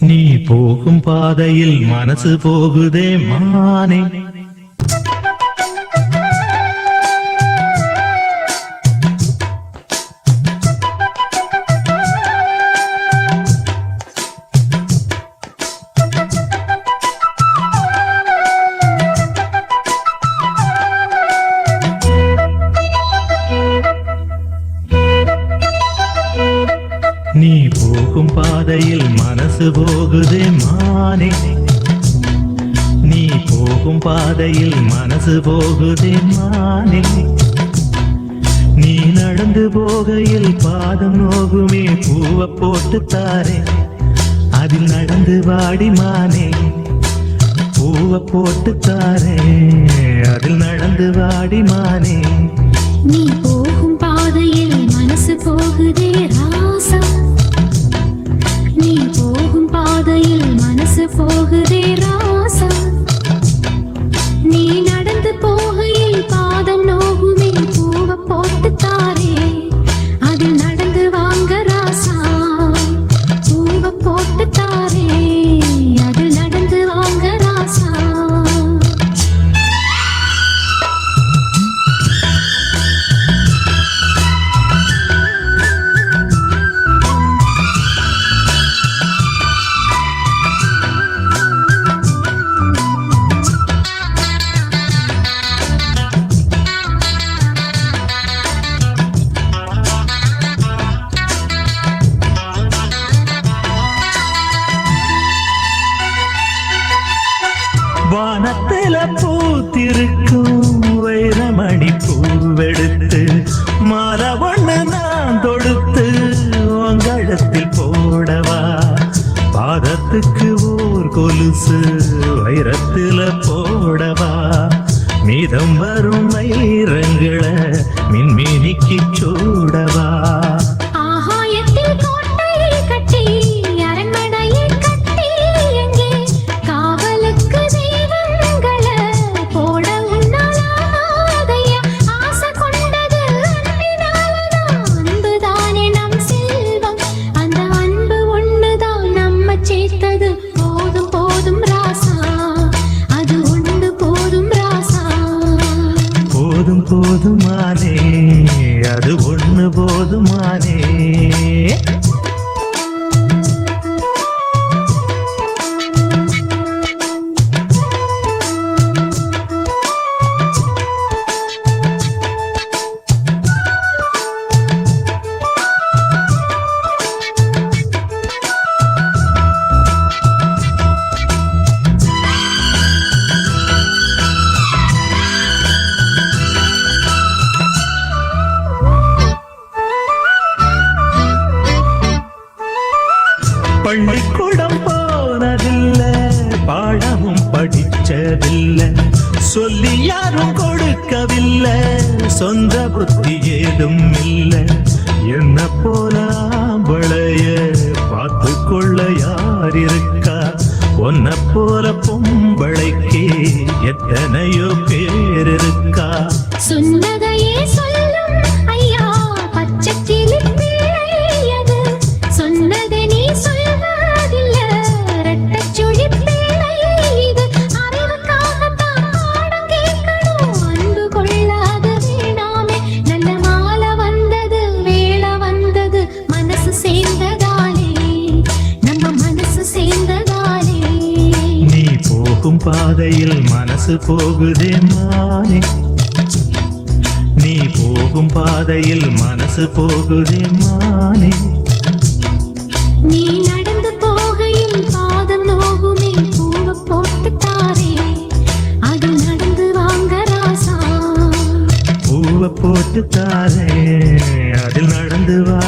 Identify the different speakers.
Speaker 1: நீ போகும் பாதையில் மனசு போகுதே மானே. போகும் பாதையில் மனசு போகுது மானே. நீ போகும் பாதையில் மனசு போகுது மானே. நீ நடந்து போகையில் பாதம் நோகுமே பூவ போட்டு தாரே. அதில் நடந்து வாடி மானே பூவ போட்டு தாரே. அதில் நடந்து வாடி மானே.
Speaker 2: நீ போகும் பாதையில் மனசு போகுதே பாதையில் போகுதே
Speaker 1: வானத்தில பூத்திருக்கும் வைரமணி பூவெடுத்து மாலை ஒண்ணு நான் தொடுத்து உங்களத்தில் போடவா? பாதத்துக்கு ஓர் கொலுசு வைரத்தில போடவா? மீதம் வரும் வைரங்களை மின்மினிக்கு சூடவா?
Speaker 2: போதுமானே அது ஒன்று
Speaker 1: போதுமானே. பள்ளிக்கூடம் போனதில்லை பாடமும் படிச்சதில்லை. சொல்லி யாரும் கொடுக்கவில்லை சொந்த புத்தி ஏதும் இல்லை. என்ன போல ஆம்பளைய பார்த்து கொள்ள யார் இருக்கா? ஒன்ன போல பொம்பளைக்கு எத்தனையோ பேர் இருக்கா?
Speaker 2: சொன்னதையே
Speaker 1: சொல்ல போகும் பாதையில் மனசு போகுதே மானே. நீ போகும் பாதையில் மனசு போகுதே மானே.
Speaker 2: நீ நடந்து போகையில் பாதம் நோகுமே பூவ போட்டு தாரே அதில் நடந்து வாங்க ராசா.
Speaker 1: பூவை போட்டு தாரே அதில் நடந்து வா